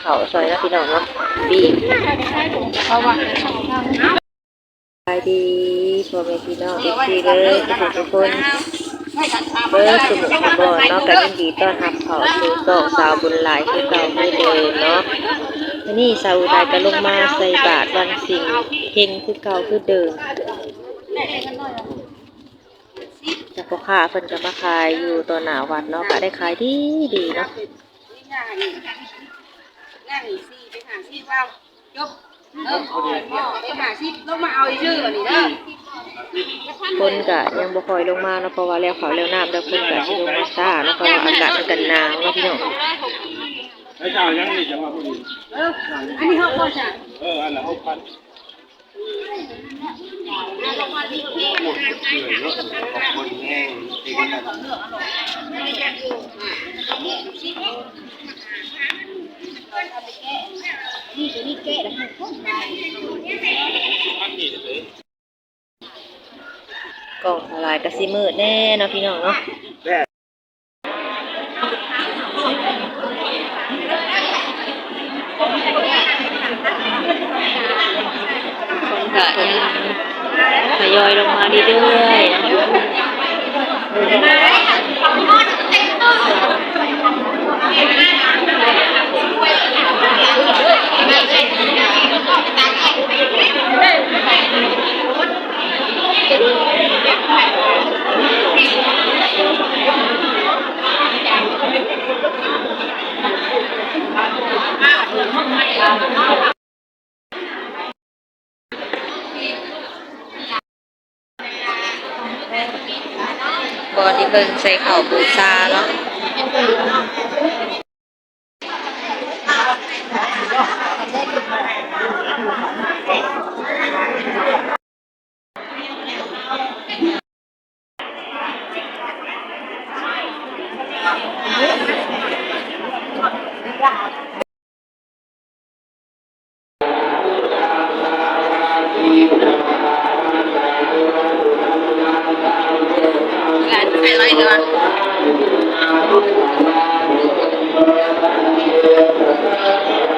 เขาซอยนะพี่น้องเนาะบีบเพราะว่าไปดีพ่อแม่พี่น้องอีกทีเลยทุกคนเบิร์สมุนบอเนาะกันยินดีต้อนรับเขาสู่สองสาวบุญหลายคือเก่าคือเดิมเนาะนนี้สาวอุทัยก็ลงมาใส่บาตรวันสิงห์เฮงคือเก่าคือเดิมจากพ่อค้าเพิ่นก็มาขายอยู่ตอนหนาวัดเนาะก็ได้ขายดีดีเนาะ งสี่ไปหาสี่ว่าจบเออไปหาสี่ต้องมาเอาชื่อนี่เด้อคนก็ยังบ่คอยลงมาเนาะเพราะว่าแล้วเขาแล้วน้ำแล้วคนก็สิลงมาซ่าเนาะเพราะว่าอากาศมันกันหนาวเนาะพี่น้องไอ้เจ้ายังนี่จะมาพูดอีกเอออันนี้เขาก็จะเอออันละหกพันคนแห้งจ ริงกันกล่องสลายก็สิมืดแน่เนาะพี่น้องเนาะคนก็ยังทยอยลงมาเรื่อยๆเนาะบ อนที่เพิ่นใส่ข่าบูชาเนาะ Thank you.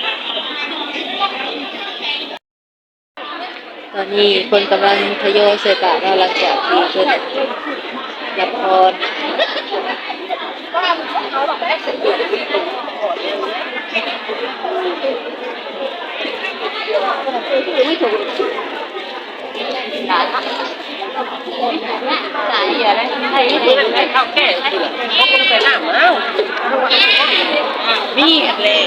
ตอนนี้คนกำลังทยอยใส่บาตรเนาหลังจากที่เพิ่นรับพรสายอะไอ้ที่ให้เข้าแก้เขาคงไปน้ำเอ้านี่เลย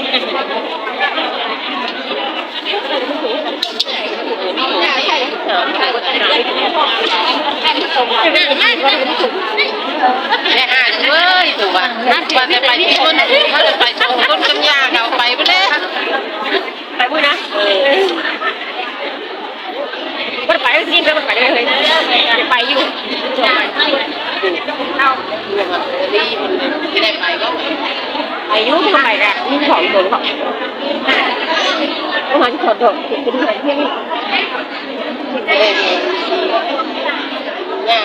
ไหานเว้ยตัวนัดว่าจะไปที่ต้นว่าจะไปชมต้นกำยาเอาไปไปเลยไปบุ้ยนะมันไปที่แล้วมันไปเลยจะไปอยู่เอาดีมันได้ไปก็ อายุเทำไมกันนี่ของโดนเขาต้อมาที่ขอโดดเป็นอะไรที่นี่งา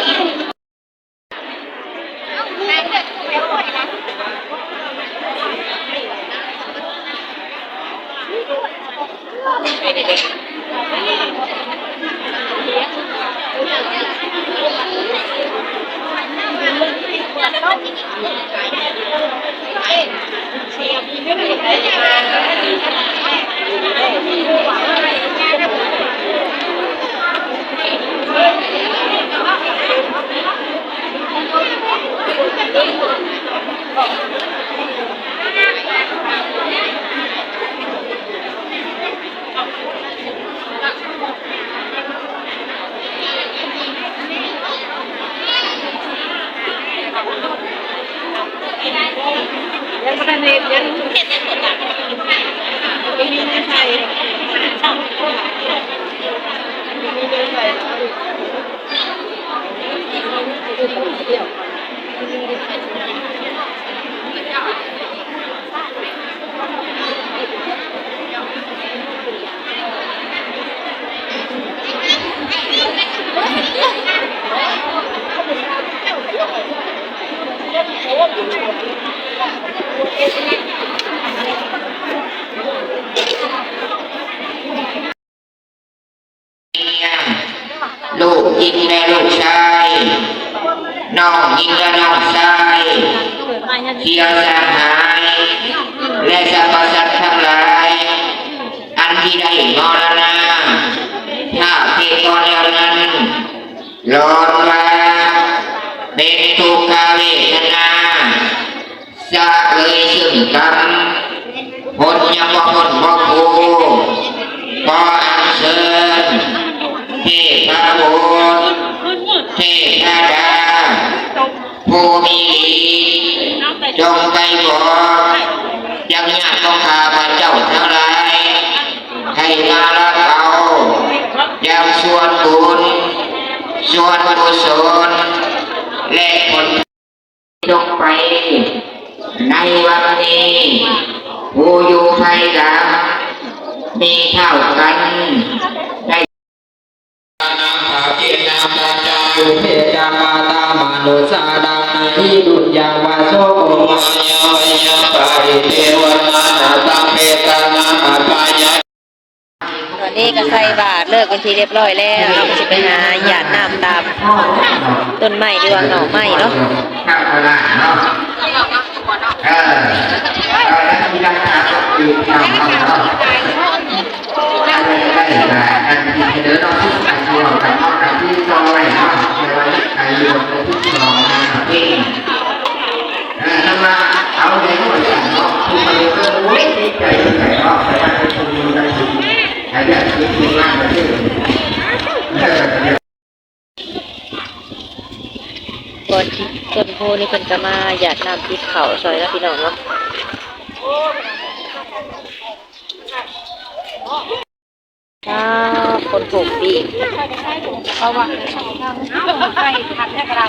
น ยังไม่ได้เรียนยังมีไม่ใช่ ลูกยิงและลูกชายน้องยิงและน้องชาย เสียสหาย และสรรพสัตว์ทั้งหลาย อันที่ได้มรณะถ้าเพศก่อนแล้วนั้นหลอดว่าเป็นทุกขเวทนาจะเลยซึ่งกรรมผลยังบ่ผลบ่คูขออัญเชิญ เทพบุตรเทพดาผู้มีฤทธิ์จงไปบอกยังญาติของข้าพเจ้าทั้งหลาย ให้มาละเอายังส่วนบุญ ส่วนกุศลและผลจงไป ในวันนี้ผู้อยู่ภายหลังมีเท่ากันได้นาภาเกนาปาจายุเพจามาตามนุสาดังนาทิดุจยังวาโสมายายาปาริเทวน นนี้ก็ใส่บาทเลิกเป็นทีเรียบร้อยแล้วเราก็จะไปหาหยาดน้ำตามต้นไม้ดีกว่าหน่อไม้เนาะข้าวหลานเนาะเออเอาแล้วที่รักษาก็คือข้าวเนาะได้ได้ได้อันที่เดินเราที่ไหนตัวกันเนาะกันที่ซอยเนาะในวันนี้ใครอยู่ในที่สองนะพี่ เออถ้ามาเอาในหน่วยงานเนาะทุกคนก็โอ้ยดีใจดีใจเนาะแต่ว่าเป็นคนมีกันจริงไอ้เนี่ยคือทีมงานประเทศเออเดี๋ยว ก่อนที่ ต้นโพนี่เพิ่นก็มาหยาดน้ำติดเขาซอยแล้วพี่น้องเนาะถ้าคนผมดีเพราะว่าไปทักแค่กระไร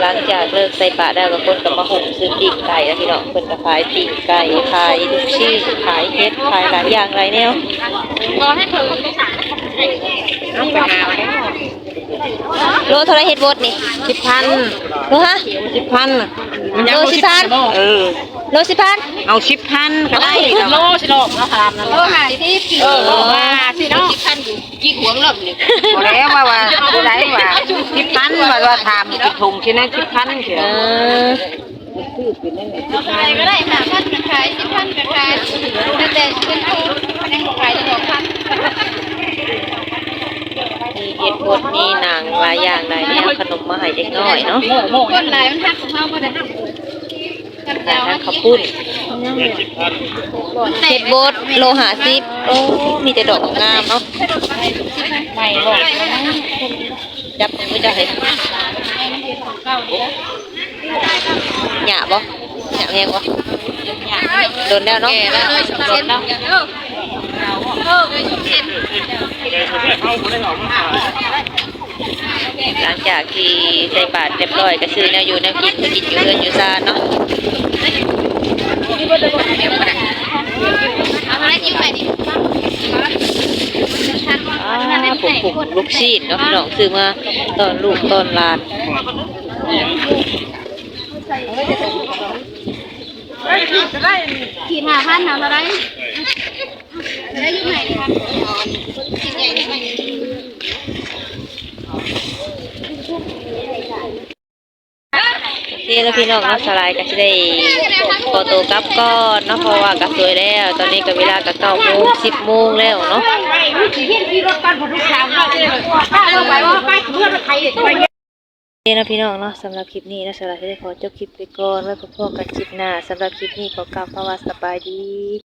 หลังจากเลิกใส่ปลาได้ก็คนก็มาหุงซื้อปีกไก่แล้วพี่น้องเพิ่นก็ขายปีกไก่ขายลูกชิ้นขายเฮ็ดขายหลายอย่างหลายแนวรอให้เธอไปสั่งเอาไปหา โลเท่าไรเฮ็ดบดนี่สิบพันโลฮะสิบพันโลสิบพันเออโลสิบพันเอาสิบพันก็ได้โลสิโลแล้วทำนั่นโลหายสิเออโลมาสิเนาะสิบพันอยู่กี่หัวเริ่มนี่แล้วว่าว่าได้ว่าสิบพันว่าว่าทำสิบถุงใช่ไหมสิบพันเฉยเออขายก็ได้ค่ะพันกับขายสิบพันกับขายแต่แต่เป็นผู้ยังขายจะบอกพัน มีเฮ็ดบดมีหนังหลายอย่างหลายแนวขนมมาให้เด็กน้อยเนาะคนหลายมันหักของเขาก็ได้กันแต่หักข้าวปุ้นเฮ็ดบดโลหะสิบโอ้มีแต่ดอกงามเนาะไม่บอกจับไมือจะเห็นหยาบ่หยาแงบ่โดนแล้วเนาะโดนแล้ว หลังจากที่ใส่บาตรเรียบร้อยก็ซื้อแนวอยู่แนวกินไปกินอยู่เรือนอยู่ซานเนาะเอาอะไรจิ้มไปดิอ่าผมผมลูกชีดเนาะพี่น้องซื้อมาตอนลูกตอนหลานขีดห้าพันเอาอะไร ได้ยุ่งไหนครับกินใหญ่ได้ไหมนี่แล้วพี่น้องเนาะสลายก็จะได้ขอตัวกลับก่อนเนาะเพราะว่าก็สวยแล้ว ตอนนี้ก็เวลาก็เก้าโมงสิบโมงแล้วเนาะนี่นะพี่น้องเนาะสำหรับคลิปนี้นะสำหรับที่ได้ขอจบคลิปไปก่อนไว้พบกันคลิปหน้าสำหรับคลิปนี้ขอกล่าวคำว่าสบายดี